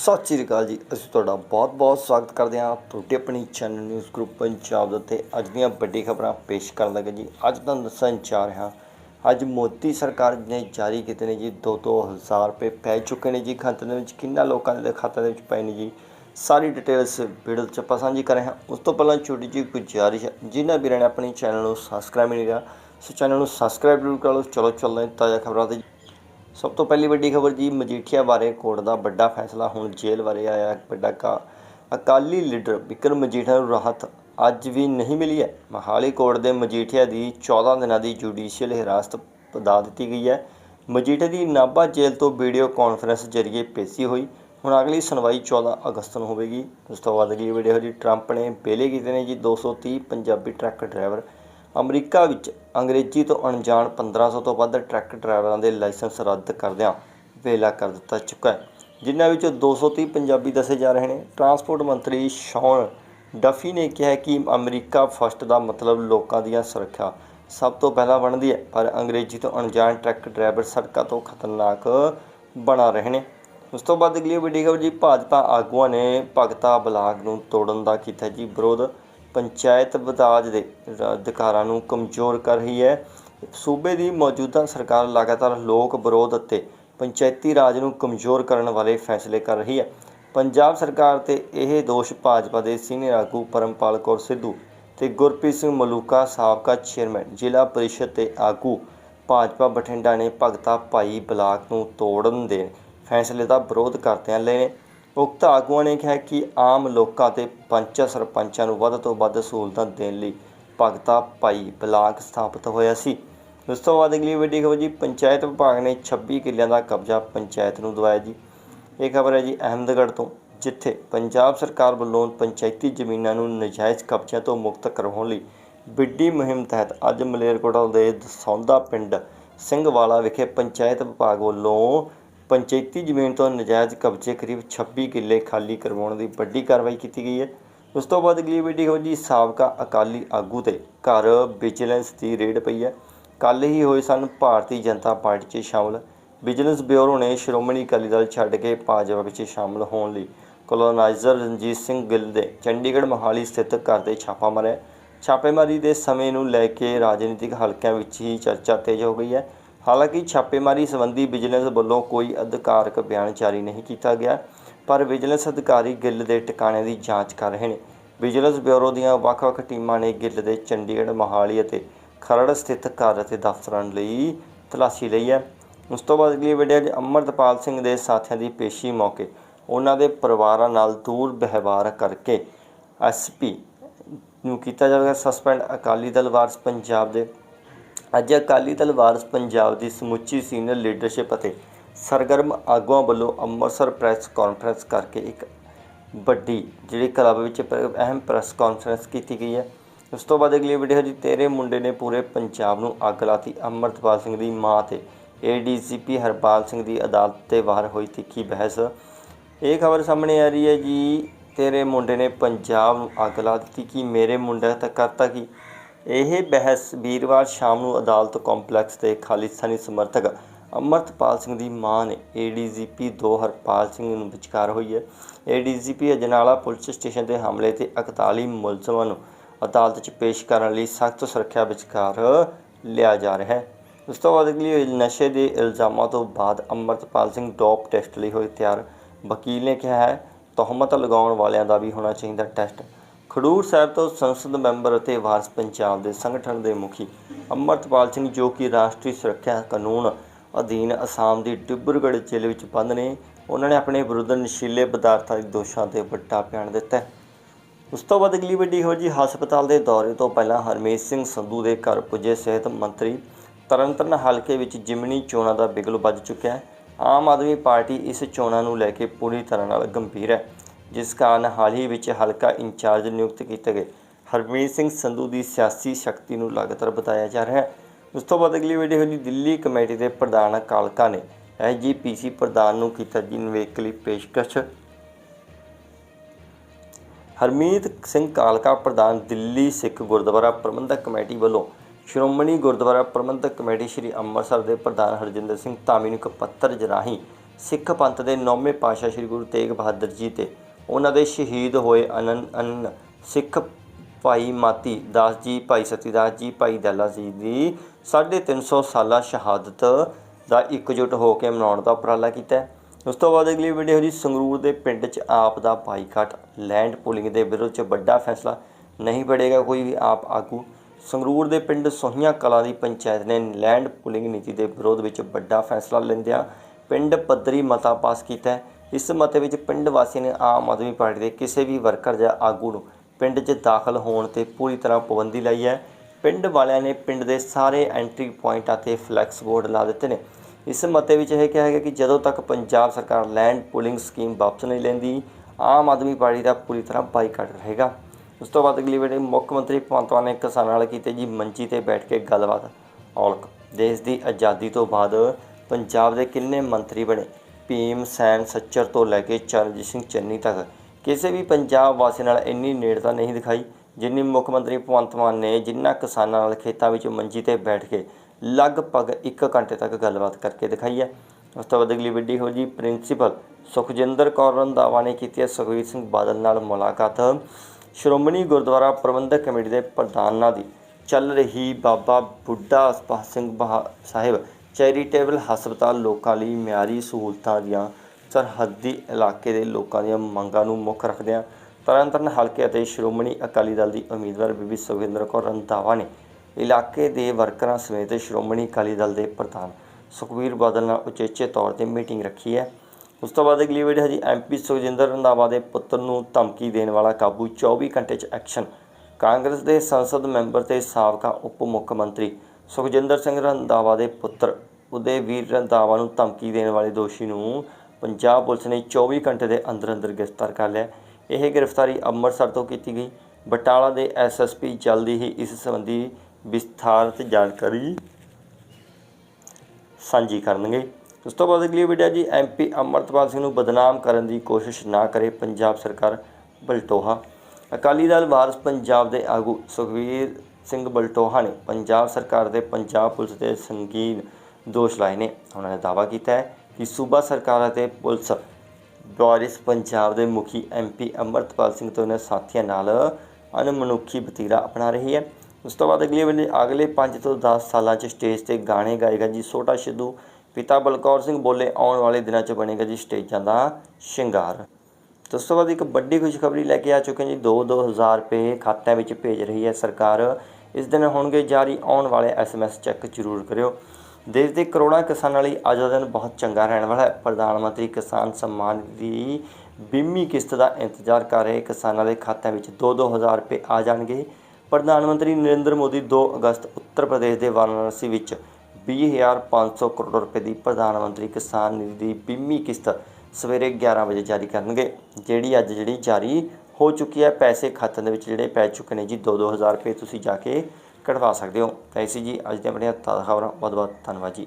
ਸਤਿ ਸ਼੍ਰੀ ਅਕਾਲ ਜੀ। ਅਸੀਂ ਤੁਹਾਡਾ ਬਹੁਤ-ਬਹੁਤ ਸਵਾਗਤ ਕਰਦੇ ਹਾਂ। ਤੁਹਾਡੇ ਆਪਣੀ ਚੈਨਲ ਨਿਊਜ਼ ਗਰੁੱਪ ਪੰਜਾਬ ਦੇ ਉੱਤੇ ਅੱਜ ਦੀਆਂ ਵੱਡੀ ਖਬਰਾਂ ਪੇਸ਼ ਕਰਨ ਲੱਗੇ ਜੀ। ਅੱਜ ਤੁਹਾਨੂੰ ਦੱਸਣ ਜਾ ਰਿਹਾ ਅੱਜ ਮੋਦੀ ਸਰਕਾਰ ਨੇ ਜਾਰੀ ਕੀਤੇ ਨੇ ਜੀ। 2-2 ਹਜ਼ਾਰ ਰੁਪਏ ਪੈ ਚੁੱਕੇ ਨੇ ਜੀ। ਖਾਤੇ ਦੇ ਵਿੱਚ ਕਿੰਨਾ ਲੋਕਾਂ ਦੇ ਖਾਤੇ ਦੇ ਵਿੱਚ ਪਏ ਨੇ ਜੀ। ਸਾਰੀ ਡਿਟੇਲਸ ਵੀਡੀਓ 'ਚ ਆਪਾਂ ਸਾਂਝੀ ਕਰ ਰਹੇ ਹਾਂ। ਉਸ ਤੋਂ ਪਹਿਲਾਂ ਛੋਟੀ ਜਿਹੀ ਗੁਜ਼ਾਰਿਸ਼ ਹੈ ਜਿਨ੍ਹਾਂ ਵੀਰਾਂ ਨੇ ਆਪਣੀ ਚੈਨਲ ਨੂੰ ਸਬਸਕ੍ਰਾਈਬ ਨਹੀਂ ਕੀਤਾ ਸੋ ਚੈਨਲ ਨੂੰ ਸਬਸਕ੍ਰਾਈਬ ਜ਼ਰੂਰ ਕਰ ਲਓ। ਚਲੋ, ਚੱਲਦੇ ਤਾਜ਼ਾ ਖਬਰਾਂ ਤੇ। ਸਭ ਤੋਂ ਪਹਿਲੀ ਵੱਡੀ ਖਬਰ ਜੀ ਮਜੀਠੀਆ ਬਾਰੇ ਕੋਰਟ ਦਾ ਵੱਡਾ ਫੈਸਲਾ, ਹੁਣ ਜੇਲ੍ਹ ਬਾਰੇ ਆਇਆ ਹੈ ਵੱਡਾ ਕਾ, ਅਕਾਲੀ ਲੀਡਰ ਬਿਕਰਮ ਮਜੀਠੀਆ ਨੂੰ ਰਾਹਤ ਅੱਜ ਵੀ ਨਹੀਂ ਮਿਲੀ ਹੈ। ਮਹਾਲੀ ਕੋਰਟ ਦੇ ਮਜੀਠੀਆ ਦੀ 14 ਦਿਨਾਂ ਦੀ ਜੁਡੀਸ਼ੀਅਲ ਹਿਰਾਸਤ ਵਧਾ ਦਿੱਤੀ ਗਈ ਹੈ। ਮਜੀਠੀਆ ਦੀ ਨਾਭਾ ਜੇਲ੍ਹ ਤੋਂ ਵੀਡੀਓ ਕਾਨਫਰੰਸ ਜ਼ਰੀਏ ਪੇਸ਼ੀ ਹੋਈ। ਹੁਣ ਅਗਲੀ ਸੁਣਵਾਈ 14 ਅਗਸਤ ਨੂੰ ਹੋਵੇਗੀ। ਉਸ ਤੋਂ ਬਾਅਦ ਅਗਲੀ ਵੀਡੀਓ ਜੀ, ਟਰੰਪ ਨੇ ਬੇਲੇ ਕੀਤੇ ਨੇ ਜੀ 230 ਪੰਜਾਬੀ ਟਰੱਕ ਡਰਾਈਵਰ ਅਮਰੀਕਾ ਵਿੱਚ ਅੰਗਰੇਜ਼ੀ ਤੋਂ ਅਣਜਾਣ 1500 ਤੋਂ ਵੱਧ ਟਰੱਕ ਡਰਾਈਵਰਾਂ ਦੇ ਲਾਇਸੈਂਸ ਰੱਦ ਕਰਦਿਆਂ ਵੇਲਾ ਕਰ ਦਿੱਤਾ ਚੁੱਕਾ ਹੈ। ਜਿਨ੍ਹਾਂ ਵਿੱਚੋਂ 230 ਪੰਜਾਬੀ ਦੱਸੇ ਜਾ ਰਹੇ ਨੇ। ਟਰਾਂਸਪੋਰਟ ਮੰਤਰੀ ਸ਼ੌਨ ਡਫੀ ਨੇ ਕਿਹਾ ਕਿ ਅਮਰੀਕਾ ਫਸਟ ਦਾ ਮਤਲਬ ਲੋਕਾਂ ਦੀਆਂ ਸੁਰੱਖਿਆ ਸਭ ਤੋਂ ਪਹਿਲਾਂ ਬਣਦੀ ਹੈ, ਪਰ ਅੰਗਰੇਜ਼ੀ ਤੋਂ ਅਣਜਾਣ ਟਰੱਕ ਡਰਾਈਵਰ ਸੜਕਾਂ ਤੋਂ ਖਤਰਨਾਕ ਬਣਾ ਰਹੇ ਨੇ। ਉਸ ਤੋਂ ਬਾਅਦ ਅਗਲੀ ਵੱਡੀ ਖਬਰ ਜੀ, ਭਾਜਪਾ ਆਗੂਆਂ ਨੇ ਭਗਤਾ ਬਲਾਕ ਨੂੰ ਤੋੜਨ ਦਾ ਕੀਤਾ ਜੀ ਵਿਰੋਧ। ਪੰਚਾਇਤ ਵਿਰਾਜ ਦੇ ਅਧਿਕਾਰਾਂ ਨੂੰ ਕਮਜ਼ੋਰ ਕਰ ਰਹੀ ਹੈ। ਸੂਬੇ ਦੀ ਮੌਜੂਦਾ ਸਰਕਾਰ ਲਗਾਤਾਰ ਲੋਕ ਵਿਰੋਧ ਅਤੇ ਪੰਚਾਇਤੀ ਰਾਜ ਨੂੰ ਕਮਜ਼ੋਰ ਕਰਨ ਵਾਲੇ ਫੈਸਲੇ ਕਰ ਰਹੀ ਹੈ। ਪੰਜਾਬ ਸਰਕਾਰ ਤੇ ਇਹ ਦੋਸ਼ ਭਾਜਪਾ ਦੇ ਸੀਨੀਅਰ ਆਗੂ ਪਰਮਪਾਲ ਕੌਰ ਸਿੱਧੂ ਤੇ ਗੁਰਪ੍ਰੀਤ ਸਿੰਘ ਮਲੂਕਾ ਸਾਬਕਾ ਚੇਅਰਮੈਨ, ਜ਼ਿਲ੍ਹਾ ਪਰਿਸ਼ਦ ਤੇ ਆਗੂ ਭਾਜਪਾ ਬਠਿੰਡਾ ਨੇ ਭਗਤਾ ਭਾਈ ਬਲਾਕ ਨੂੰ ਤੋੜਨ ਦੇ ਫੈਸਲੇ ਦਾ ਵਿਰੋਧ ਕਰਦਿਆਂ ਲਏ ਨੇ। ਉਕਤ ਆਗੂਆਂ ਨੇ ਕਿਹਾ ਕਿ ਆਮ ਲੋਕਾਂ ਤੇ ਪੰਚਾਂ ਸਰਪੰਚਾਂ ਨੂੰ ਵੱਧ ਤੋਂ ਵੱਧ ਸਹੂਲਤਾਂ ਦੇਣ ਲਈ ਭਗਤਾ ਭਾਈ ਬਲਾਕ ਸਥਾਪਿਤ ਹੋਇਆ ਸੀ। ਉਸ ਤੋਂ ਬਾਅਦ ਅਗਲੀ ਵੱਡੀ ਖਬਰ ਜੀ, ਪੰਚਾਇਤ ਵਿਭਾਗ ਨੇ 26 ਕਿੱਲਿਆਂ ਦਾ ਕਬਜ਼ਾ ਪੰਚਾਇਤ ਨੂੰ ਦਵਾਇਆ ਜੀ। ਇਹ ਖਬਰ ਹੈ ਜੀ ਅਹਿਮਦਗੜ੍ਹ ਤੋਂ, ਜਿੱਥੇ ਪੰਜਾਬ ਸਰਕਾਰ ਵੱਲੋਂ ਪੰਚਾਇਤੀ ਜ਼ਮੀਨਾਂ ਨੂੰ ਨਜਾਇਜ਼ ਕਬਜ਼ਿਆਂ ਤੋਂ ਮੁਕਤ ਕਰਵਾਉਣ ਲਈ ਵਿੱਢੀ ਮੁਹਿੰਮ ਤਹਿਤ ਅੱਜ ਮਲੇਰਕੋਟਲਾ ਦੇ ਦਸੌਂਦਾ ਪਿੰਡ ਸਿੰਘਵਾਲਾ ਵਿਖੇ ਪੰਚਾਇਤ ਵਿਭਾਗ ਵੱਲੋਂ ਪੰਚਾਇਤੀ ਜ਼ਮੀਨ ਤੋਂ ਨਜਾਇਜ਼ ਕਬਜ਼ੇ ਕਰੀਬ 26 ਕਿੱਲੇ ਖਾਲੀ ਕਰਵਾਉਣ ਦੀ ਵੱਡੀ ਕਾਰਵਾਈ ਕੀਤੀ ਗਈ ਹੈ। ਉਸ ਤੋਂ ਬਾਅਦ ਅਗਲੀ ਵੀਡੀਓ ਖਬਰ ਜੀ ਸਾਬਕਾ ਅਕਾਲੀ ਆਗੂ ਤੇ ਘਰ ਵਿਜੀਲੈਂਸ ਦੀ ਰੇਡ ਪਈ ਹੈ। ਕੱਲ ਹੀ ਹੋਏ ਸਨ ਭਾਰਤੀ ਜਨਤਾ ਪਾਰਟੀ 'ਚ ਸ਼ਾਮਲ। ਵਿਜੀਲੈਂਸ ਬਿਊਰੋ ਨੇ ਸ਼੍ਰੋਮਣੀ ਅਕਾਲੀ ਦਲ ਛੱਡ ਕੇ ਭਾਜਪਾ ਵਿੱਚ ਸ਼ਾਮਲ ਹੋਣ ਲਈ ਕੋਲੋਨਾਈਜ਼ਰ ਰਣਜੀਤ ਸਿੰਘ ਗਿੱਲ ਦੇ ਚੰਡੀਗੜ੍ਹ ਮੋਹਾਲੀ ਸਥਿਤ ਘਰ ਤੇ ਛਾਪਾ ਮਾਰਿਆ। ਛਾਪੇਮਾਰੀ ਦੇ ਸਮੇਂ ਨੂੰ ਲੈ ਕੇ ਰਾਜਨੀਤਿਕ ਹਲਕਿਆਂ ਵਿੱਚ ਹੀ ਚਰਚਾ ਤੇਜ਼ ਹੋ ਗਈ ਹੈ। ਹਾਲਾਂਕਿ ਛਾਪੇਮਾਰੀ ਸੰਬੰਧੀ ਵਿਜੀਲੈਂਸ ਵੱਲੋਂ ਕੋਈ ਅਧਿਕਾਰਕ ਬਿਆਨ ਜਾਰੀ ਨਹੀਂ ਕੀਤਾ ਗਿਆ, ਪਰ ਵਿਜੀਲੈਂਸ ਅਧਿਕਾਰੀ ਗਿੱਲ ਦੇ ਟਿਕਾਣੇ ਦੀ ਜਾਂਚ ਕਰ ਰਹੇ ਨੇ। ਵਿਜੀਲੈਂਸ ਬਿਊਰੋ ਦੀਆਂ ਵੱਖ-ਵੱਖ ਟੀਮਾਂ ਨੇ ਗਿੱਲ ਦੇ ਚੰਡੀਗੜ੍ਹ, ਮੋਹਾਲੀ ਅਤੇ ਖਰੜ ਸਥਿਤ ਘਰ ਅਤੇ ਦਫ਼ਤਰਾਂ ਲਈ ਤਲਾਸ਼ੀ ਲਈ ਹੈ। ਉਸ ਤੋਂ ਬਾਅਦ ਅਗਲੀ ਵੀਡੀਓ 'ਚ ਅਮਰਤਪਾਲ ਸਿੰਘ ਦੇ ਸਾਥੀਆਂ ਦੀ ਪੇਸ਼ੀ ਮੌਕੇ ਉਹਨਾਂ ਦੇ ਪਰਿਵਾਰਾਂ ਨਾਲ ਦੂਰ ਵਿਵਹਾਰ ਕਰਕੇ ਐਸਪੀ ਨੂੰ ਕੀਤਾ ਜਾਵੇਗਾ। ਸਸਪੈਂਡ ਅਕਾਲੀ ਦਲ ਵਾਰਸ ਪੰਜਾਬ ਦੇ ਅੱਜ ਅਕਾਲੀ ਦਲ ਵਾਰਸ ਪੰਜਾਬ ਦੀ ਸਮੁੱਚੀ ਸੀਨੀਅਰ ਲੀਡਰਸ਼ਿਪ ਅਤੇ ਸਰਗਰਮ ਆਗੂਆਂ ਵੱਲੋਂ ਅੰਮ੍ਰਿਤਸਰ ਪ੍ਰੈਸ ਕਾਨਫਰੰਸ ਕਰਕੇ ਇੱਕ ਵੱਡੀ ਜਿਹੜੀ ਕਲੱਬ ਵਿੱਚ ਪ- ਅਹਿਮ ਪ੍ਰੈਸ ਕਾਨਫਰੰਸ ਕੀਤੀ ਗਈ ਹੈ। ਉਸ ਤੋਂ ਬਾਅਦ ਅਗਲੀ ਵੀਡੀਓ ਜੀ ਤੇਰੇ ਮੁੰਡੇ ਨੇ ਪੂਰੇ ਪੰਜਾਬ ਨੂੰ ਅੱਗ ਲਾਤੀ। ਅਮਰਤਪਾਲ ਸਿੰਘ ਦੀ ਮਾਂ ਤੇ ਏਡੀਸੀਪੀ ਹਰਪਾਲ ਸਿੰਘ ਦੀ ਅਦਾਲਤ ਤੇ ਵਾਰ ਹੋਈ ਤਿੱਖੀ ਬਹਿਸ। ਇਹ ਖਬਰ ਸਾਹਮਣੇ ਆ ਰਹੀ ਹੈ ਜੀ, ਤੇਰੇ ਮੁੰਡੇ ਨੇ ਪੰਜਾਬ ਨੂੰ ਅੱਗ ਲਾ ਦਿੱਤੀ। ਕਿ ਮੇਰੇ ਮੁੰਡੇ ਤਾਂ ਕਰਤਾ ਕੀ? ਇਹ ਬਹਿਸ ਵੀਰਵਾਰ ਸ਼ਾਮ ਨੂੰ ਅਦਾਲਤ ਕੰਪਲੈਕਸ ਦੇ ਖਾਲਿਸਤਾਨੀ ਸਮਰਥਕ ਅਮਰਤਪਾਲ ਸਿੰਘ ਦੀ ਮਾਂ ਨੇ ਏਡੀਜੀਪੀ 2 ਹਰਪਾਲ ਸਿੰਘ ਨੂੰ ਵਿਚਕਾਰ ਹੋਈ ਹੈ। ਏਡੀਜੀਪੀ ਅਜਨਾਲਾ ਪੁਲਿਸ ਸਟੇਸ਼ਨ ਤੇ ਹਮਲੇ ਤੇ 41 ਮੁਲਜ਼ਮਾਂ ਨੂੰ ਅਦਾਲਤ 'ਚ ਪੇਸ਼ ਕਰਨ ਲਈ ਸਖਤ ਸੁਰੱਖਿਆ ਵਿਚਕਾਰ ਲਿਆ ਜਾ ਰਿਹਾ ਹੈ। ਉਸ ਤੋਂ ਬਾਅਦ ਅਗਲੀ ਨਸ਼ੇ ਦੇ ਇਲਜ਼ਾਮਾਂ ਤੋਂ ਬਾਅਦ ਅਮਰਤਪਾਲ ਸਿੰਘ ਡੋਪ ਟੈਸਟ ਲਈ ਹੋਏ ਤਿਆਰ ਵਕੀਲ ਨੇ ਕਿਹਾ ਹੈ, ਤਹਮਤ ਲਗਾਉਣ ਵਾਲਿਆਂ ਦਾ ਵੀ ਹੋਣਾ ਚਾਹੀਦਾ ਟੈਸਟ। ਖਡੂਰ ਸਾਹਿਬ ਤੋਂ ਸੰਸਦ ਮੈਂਬਰ ਅਤੇ ਵਾਰਸ ਪੰਜਾਬ ਦੇ ਸੰਗਠਨ ਦੇ ਮੁਖੀ ਅਮਰਤਪਾਲ ਸਿੰਘ ਜੋ ਕਿ ਰਾਸ਼ਟਰੀ ਸੁਰੱਖਿਆ ਕਾਨੂੰਨ ਅਧੀਨ ਅਸਾਮ ਦੀ ਡਿਬਰੂਗੜ੍ਹ ਜ਼ਿਲ੍ਹੇ ਵਿੱਚ ਬੰਦ ਨੇ, ਉਹਨਾਂ ਨੇ ਆਪਣੇ ਵਿਰੁੱਧ ਨਸ਼ੀਲੇ ਪਦਾਰਥਾਂ ਦੇ ਦੋਸ਼ਾਂ ਤੇ ਵੱਡਾ ਬਿਆਨ ਦਿੱਤਾ ਉਸ ਤੋਂ ਬਾਅਦ ਅਗਲੀ ਵੱਡੀ ਹੋ ਜੀ, ਹਸਪਤਾਲ ਦੇ ਦੌਰੇ ਤੋਂ ਪਹਿਲਾਂ ਹਰਮੇਸ਼ ਸਿੰਘ ਸੰਧੂ ਦੇ ਘਰ ਪੁੱਜੇ ਸਿਹਤ ਮੰਤਰੀ ਤਰਨਤਾਰਨ ਹਲਕੇ ਵਿੱਚ ਜਿਮਣੀ ਚੋਣਾਂ ਦਾ ਬਿਗਲ ਵੱਜ ਚੁੱਕਿਆ ਹੈ। ਆਮ ਆਦਮੀ ਪਾਰਟੀ ਇਸ ਚੋਣਾਂ ਨੂੰ ਲੈ ਕੇ ਪੂਰੀ ਤਰ੍ਹਾਂ ਨਾਲ ਗੰਭੀਰ ਹੈ। ਜਿਸ ਕਾਰਨ ਹਾਲ ਹੀ ਵਿੱਚ ਹਲਕਾ ਇੰਚਾਰਜ ਨਿਯੁਕਤ ਕੀਤੇ ਗਏ। ਹਰਮੀਤ ਸਿੰਘ ਸੰਧੂ ਦੀ ਸਿਆਸੀ ਸ਼ਕਤੀ ਨੂੰ ਲਗਾਤਾਰ ਬਤਾਇਆ ਜਾ ਰਿਹਾ ਹੈ। ਉਸ ਤੋਂ ਬਾਅਦ ਅਗਲੀ ਵੀਡੀਓ ਹੋਈ ਦਿੱਲੀ ਕਮੇਟੀ ਦੇ ਪ੍ਰਧਾਨ ਕਾਲਕਾ ਨੇ। ਐਸਜੀਪੀਸੀ ਪ੍ਰਧਾਨ ਨੂੰ ਕੀਤਾ ਜੀ ਨਿਵੇਕਲੀ ਪੇਸ਼ਕਸ਼। ਹਰਮੀਤ ਸਿੰਘ ਕਾਲਕਾ, ਪ੍ਰਧਾਨ ਦਿੱਲੀ ਸਿੱਖ ਗੁਰਦੁਆਰਾ ਪ੍ਰਬੰਧਕ ਕਮੇਟੀ ਵੱਲੋਂ ਸ਼੍ਰੋਮਣੀ ਗੁਰਦੁਆਰਾ ਪ੍ਰਬੰਧਕ ਕਮੇਟੀ ਸ੍ਰੀ ਅੰਮ੍ਰਿਤਸਰ ਦੇ ਪ੍ਰਧਾਨ ਹਰਜਿੰਦਰ ਸਿੰਘ ਧਾਮੀ ਨੂੰ ਇੱਕ ਪੱਤਰ ਜਰਾਹੀਂ ਸਿੱਖ ਪੰਥ ਦੇ ਨੌਵੇਂ ਪਾਤਸ਼ਾਹ ਸ੍ਰੀ ਗੁਰੂ ਤੇਗ ਬਹਾਦਰ ਜੀ ਤੇ ਉਹਨਾਂ ਦੇ ਸ਼ਹੀਦ ਹੋਏ ਅਨੰਨ ਅਨੰਨ ਸਿੱਖ ਭਾਈ ਮਾਤੀ ਦਾਸ ਜੀ, ਭਾਈ ਸਤੀਦਾਸ ਜੀ, ਭਾਈ ਦਲਾ ਜੀ ਦੀ 350 ਸਾਲਾ ਸ਼ਹਾਦਤ ਦਾ ਇਕਜੁੱਟ ਹੋ ਕੇ ਮਨਾਉਣ ਦਾ ਉਪਰਾਲਾ ਕੀਤਾ ਉਸ ਤੋਂ ਬਾਅਦ ਅਗਲੀ ਵੀਡੀਓ ਜੀ, ਸੰਗਰੂਰ ਦੇ ਪਿੰਡ 'ਚ ਆਪ ਦਾ ਬਾਈਕਾਟ ਲੈਂਡ ਪੁਲਿੰਗ ਦੇ ਵਿਰੁੱਧ 'ਚ ਵੱਡਾ ਫੈਸਲਾ ਨਹੀਂ ਪੜੇਗਾ ਕੋਈ ਵੀ ਆਪ ਆਗੂ। ਸੰਗਰੂਰ ਦੇ ਪਿੰਡ ਸੋਹੀਆਂ ਕਲਾਂ ਦੀ ਪੰਚਾਇਤ ਨੇ ਲੈਂਡ ਪੁਲਿੰਗ ਨੀਤੀ ਦੇ ਵਿਰੋਧ ਵਿੱਚ ਵੱਡਾ ਫੈਸਲਾ ਲੈਂਦਿਆਂ ਪਿੰਡ ਪੱਧਰੀ ਮਤਾ ਪਾਸ ਕੀਤਾ ਇਸ ਮਤੇ ਵਿੱਚ ਪਿੰਡ ਵਾਸੀਆਂ ਨੇ ਆਮ ਆਦਮੀ ਪਾਰਟੀ ਦੇ ਕਿਸੇ ਵੀ ਵਰਕਰ ਜਾਂ ਆਗੂ ਨੂੰ ਪਿੰਡ 'ਚ ਦਾਖਲ ਹੋਣ ਤੇ ਪੂਰੀ ਤਰ੍ਹਾਂ ਪਾਬੰਦੀ ਲਾਈ ਹੈ। ਪਿੰਡ ਵਾਲਿਆਂ ਨੇ ਪਿੰਡ ਦੇ ਸਾਰੇ ਐਂਟਰੀ ਪੁਆਇੰਟਾਂ ਤੇ ਫਲੈਕਸ ਬੋਰਡ ਲਾ ਦਿੱਤੇ ਨੇ। ਇਸ ਮਤੇ ਵਿੱਚ ਇਹ ਕਿਹਾ ਗਿਆ ਕਿ ਜਦੋਂ ਤੱਕ ਪੰਜਾਬ ਸਰਕਾਰ ਲੈਂਡ ਪੂਲਿੰਗ ਸਕੀਮ ਵਾਪਸ ਨਹੀਂ ਲੈਂਦੀ, ਆਮ ਆਦਮੀ ਪਾਰਟੀ ਦਾ ਪੂਰੀ ਤਰ੍ਹਾਂ ਬਾਈਕਾਟ ਰਹੇਗਾ। ਉਸ ਤੋਂ ਬਾਅਦ ਅਗਲੀ ਵਾਰੀ ਮੁੱਖ ਮੰਤਰੀ ਭਗਵੰਤ ਮਾਨ ਨੇ ਕਿਸਾਨਾਂ ਨਾਲ ਕੀਤੀ ਜੀ ਮੰਚੀ ਤੇ ਬੈਠ ਕੇ ਗੱਲਬਾਤ। ਔਲਕ ਦੇਸ਼ ਦੀ ਆਜ਼ਾਦੀ ਤੋਂ ਬਾਅਦ ਪੰਜਾਬ ਦੇ ਕਿੰਨੇ ਮੰਤਰੀ ਬਣੇ? ਭੀਮ ਸੈਨ ਸੱਚਰ ਤੋਂ ਲੈ ਕੇ ਚਰਨਜੀਤ ਸਿੰਘ ਚੰਨੀ ਤੱਕ। ਕਿਸੇ ਵੀ ਪੰਜਾਬ ਵਾਸੀ ਨਾਲ ਇੰਨੀ ਨੇੜਤਾ ਨਹੀਂ ਦਿਖਾਈ, ਜਿੰਨੀ ਮੁੱਖ ਮੰਤਰੀ ਭਗਵੰਤ ਮਾਨ ਨੇ ਜਿਨ੍ਹਾਂ ਕਿਸਾਨਾਂ ਨਾਲ ਖੇਤਾਂ ਵਿੱਚ ਮੰਜੀ ਤੇ ਬੈਠ ਕੇ ਲਗਭਗ 1 ਘੰਟੇ ਤੱਕ ਗੱਲਬਾਤ ਕਰਕੇ ਦਿਖਾਈ ਹੈ। ਉਸ ਤੋਂ ਬਾਅਦ ਅਗਲੀ ਵੀਡੀਓ ਹੋ ਜੀ ਪ੍ਰਿੰਸੀਪਲ ਸੁਖਜਿੰਦਰ ਕੌਰ ਰੰਧਾਵਾ ਨੇ ਕੀਤੀ ਹੈ। ਸੁਖਬੀਰ ਸਿੰਘ ਬਾਦਲ ਨਾਲ ਮੁਲਾਕਾਤ। ਸ਼੍ਰੋਮਣੀ ਗੁਰਦੁਆਰਾ ਪ੍ਰਬੰਧਕ ਕਮੇਟੀ ਦੇ ਪ੍ਰਧਾਨਾਂ ਦੀ ਚੱਲ ਰਹੀ ਬਾਬਾ ਬੁੱਢਾ ਸਿੰਘ ਬਹਾ ਸਾਹਿਬ ਚੈਰੀਟੇਬਲ ਹਸਪਤਾਲ ਲੋਕਾਂ ਲਈ ਮਿਆਰੀ ਸਹੂਲਤਾਂ ਦੀਆਂ ਸਰਹੱਦੀ ਇਲਾਕੇ ਦੇ ਲੋਕਾਂ ਦੀਆਂ ਮੰਗਾਂ ਨੂੰ ਮੁੱਖ ਰੱਖਦਿਆਂ ਤਰਨਤਾਰਨ ਹਲਕੇ ਅਤੇ ਸ਼੍ਰੋਮਣੀ ਅਕਾਲੀ ਦਲ ਦੀ ਉਮੀਦਵਾਰ ਬੀਬੀ ਸੁਖਵਿੰਦਰ ਕੌਰ ਰੰਧਾਵਾ ਨੇ ਇਲਾਕੇ ਦੇ ਵਰਕਰਾਂ ਸਮੇਤ ਸ਼੍ਰੋਮਣੀ ਅਕਾਲੀ ਦਲ ਦੇ ਪ੍ਰਧਾਨ ਸੁਖਬੀਰ ਬਾਦਲ ਨਾਲ ਉਚੇਚੇ ਤੌਰ ਤੇ ਮੀਟਿੰਗ ਰੱਖੀ ਹੈ। ਉਸ ਤੋਂ ਬਾਅਦ ਅਗਲੀ ਵੀਡੀਓ ਹੈ ਜੀ ਐਮਪੀ ਸੁਖਜਿੰਦਰ ਰੰਧਾਵਾ ਦੇ ਪੁੱਤਰ ਨੂੰ ਧਮਕੀ ਦੇਣ ਵਾਲਾ ਕਾਬੂ 24 ਘੰਟੇ 'ਚ ਐਕਸ਼ਨ। ਕਾਂਗਰਸ ਦੇ ਸੰਸਦ ਮੈਂਬਰ ਤੇ ਸਾਬਕਾ ਉਪ ਮੁੱਖ ਮੰਤਰੀ ਸੁਖਜਿੰਦਰ ਸਿੰਘ ਰੰਧਾਵਾ ਦੇ ਪੁੱਤਰ। ਉਦੈਵੀਰ ਰੰਧਾਵਾ ਨੂੰ ਧਮਕੀ ਦੇਣ ਵਾਲੇ ਦੋਸ਼ੀ ਨੂੰ ਪੰਜਾਬ ਪੁਲਿਸ ਨੇ 24 ਘੰਟੇ ਦੇ ਅੰਦਰ ਅੰਦਰ ਗ੍ਰਿਫਤਾਰ ਕਰ ਲਿਆ। ਇਹ ਗ੍ਰਿਫਤਾਰੀ ਅੰਮ੍ਰਿਤਸਰ ਤੋਂ ਕੀਤੀ ਗਈ। ਬਟਾਲਾ ਦੇ ਐਸਐਸਪੀ ਜਲਦੀ ਹੀ ਇਸ ਸੰਬੰਧੀ ਵਿਸਥਾਰਤ ਜਾਣਕਾਰੀ ਸਾਂਝੀ ਕਰਨਗੇ। ਉਸ ਤੋਂ ਬਾਅਦ ਅਗਲੀ ਵੀਡੀਓ ਜੀ ਐਮਪੀ ਅਮਰਤਪਾਲ ਸਿੰਘ ਨੂੰ ਬਦਨਾਮ ਕਰਨ ਦੀ ਕੋਸ਼ਿਸ਼ ਨਾ ਕਰੇ ਪੰਜਾਬ ਸਰਕਾਰ, ਬਲਟੋਹਾ। ਅਕਾਲੀ ਦਲ ਵਾਰਸ ਪੰਜਾਬ ਦੇ ਆਗੂ ਸੁਖਵੀਰ ਸਿੰਘ ਬਲਟੋਹਾ ਨੇ ਪੰਜਾਬ ਸਰਕਾਰ ਦੇ ਪੰਜਾਬ ਪੁਲਿਸ ਤੇ ਸੰਗੀਨ ਦੋਸ਼ ਲਾਏ ਨੇ। ਉਹਨਾਂ ਨੇ ਦਾਅਵਾ ਕੀਤਾ ਹੈ ਕਿ ਸੂਬਾ ਸਰਕਾਰ ਅਤੇ ਪੁਲਿਸ ਵਾਰਿਸ ਪੰਜਾਬ ਦੇ ਮੁਖੀ ਐਮਪੀ ਅਮਰਤਪਾਲ ਸਿੰਘ ਤੋਂ ਇਹਨਾਂ ਸਾਥੀਆਂ ਨਾਲ ਅਣਮਨੁੱਖੀ ਬਤੀਰਾ ਅਪਣਾ ਰਹੀ ਹੈ। ਉਸ ਤੋਂ ਬਾਅਦ ਅਗਲੀ ਵੇਲੇ ਅਗਲੇ 5 ਤੋਂ 10 ਸਾਲਾਂ 'ਚ ਸਟੇਜ ਤੇ ਗਾਣੇ ਗਾਏਗਾ ਜੀ ਛੋਟਾ ਸਿੱਧੂ। ਪਿਤਾ ਬਲਕੌਰ ਸਿੰਘ ਬੋਲੇ, ਆਉਣ ਵਾਲੇ ਦਿਨਾਂ 'ਚ ਬਣੇਗਾ ਜੀ ਸਟੇਜਾਂ ਦਾ ਸ਼ਿੰਗਾਰ। ਤੇ ਉਸ ਤੋਂ ਬਾਅਦ ਇੱਕ ਵੱਡੀ ਖੁਸ਼ਖਬਰੀ ਲੈ ਕੇ ਆ ਚੁੱਕੇ ਜੀ। 2-2 ਹਜ਼ਾਰ ਰੁਪਏ ਖਾਤਿਆਂ ਵਿੱਚ ਭੇਜ ਰਹੀ ਹੈ ਸਰਕਾਰ। ਇਸ ਦਿਨ ਹੋਣਗੇ ਜਾਰੀ ਆਉਣ ਵਾਲੇ ਐਸਐਮਐਸ ਚੈੱਕ ਜ਼ਰੂਰ ਕਰਿਓ। ਦੇਸ਼ ਦੇ ਕਰੋੜਾਂ ਕਿਸਾਨਾਂ ਲਈ ਅੱਜ ਦਾ ਦਿਨ ਬਹੁਤ ਚੰਗਾ ਰਹਿਣ ਵਾਲਾ ਹੈ। ਪ੍ਰਧਾਨ ਮੰਤਰੀ ਕਿਸਾਨ ਸਨਮਾਨ ਦੀ ਬੀਮੀ ਕਿਸ਼ਤ ਦਾ ਇੰਤਜ਼ਾਰ ਕਰ ਰਹੇ ਕਿਸਾਨਾਂ ਦੇ ਖਾਤਿਆਂ ਵਿੱਚ 2-2 ਹਜ਼ਾਰ ਰੁਪਏ ਆ ਜਾਣਗੇ। ਪ੍ਰਧਾਨ ਮੰਤਰੀ ਨਰਿੰਦਰ ਮੋਦੀ 2 ਅਗਸਤ ਉੱਤਰ ਪ੍ਰਦੇਸ਼ ਦੇ ਵਾਰਾਣਸੀ ਵਿੱਚ 20500 ਕਰੋੜ ਰੁਪਏ ਦੀ ਪ੍ਰਧਾਨ ਮੰਤਰੀ ਕਿਸਾਨ ਨਿਧੀ ਦੀ ਬੀਮੀ ਕਿਸ਼ਤ ਸਵੇਰੇ 11 ਵਜੇ ਜਾਰੀ ਕਰਨਗੇ, ਜਿਹੜੀ ਅੱਜ ਜਿਹੜੀ ਜਾਰੀ ਹੋ ਚੁੱਕੀ ਹੈ। ਪੈਸੇ ਖਾਤਿਆਂ ਦੇ ਵਿੱਚ ਜਿਹੜੇ ਪੈ ਚੁੱਕੇ ਨੇ ਜੀ 2-2 ਹਜ਼ਾਰ ਰੁਪਏ ਤੁਸੀਂ ਜਾ ਕੇ ਕਢਵਾ ਸਕਦੇ ਹੋ। ਤਾਂ ਇਸੀ ਜੀ, ਅੱਜ ਦੀਆਂ ਬੜੀਆਂ ਤਾਜ਼ਾ ਖਬਰਾਂ, ਬਹੁਤ ਬਹੁਤ ਧੰਨਵਾਦ ਜੀ।